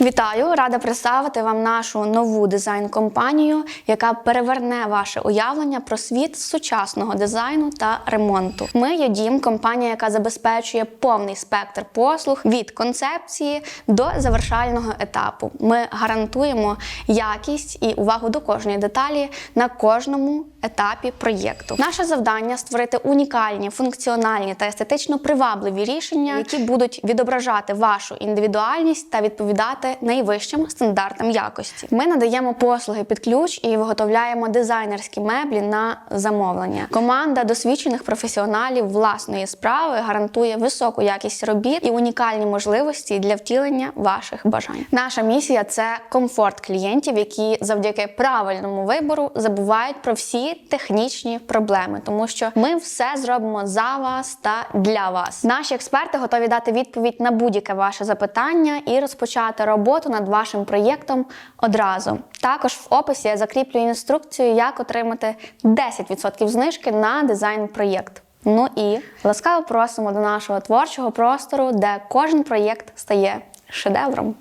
Вітаю, рада представити вам нашу нову дизайн-компанію, яка переверне ваше уявлення про світ сучасного дизайну та ремонту. Ми є дім, компанія, яка забезпечує повний спектр послуг від концепції до завершального етапу. Ми гарантуємо якість і увагу до кожної деталі на кожному етапі проєкту. Наше завдання створити унікальні, функціональні та естетично привабливі рішення, які будуть відображати вашу індивідуальність та відповідати найвищим стандартам якості. Ми надаємо послуги під ключ і виготовляємо дизайнерські меблі на замовлення. Команда досвідчених професіоналів власної справи гарантує високу якість робіт і унікальні можливості для втілення ваших бажань. Наша місія це комфорт клієнтів, які завдяки правильному вибору забувають про всі технічні проблеми, тому що ми все зробимо за вас та для вас. Наші експерти готові дати відповідь на будь-яке ваше запитання і розпочати роботу над вашим проєктом одразу. Також в описі я закріплю інструкцію, як отримати 10% знижки на дизайн-проєкт. Ну і ласкаво просимо до нашого творчого простору, де кожен проєкт стає шедевром.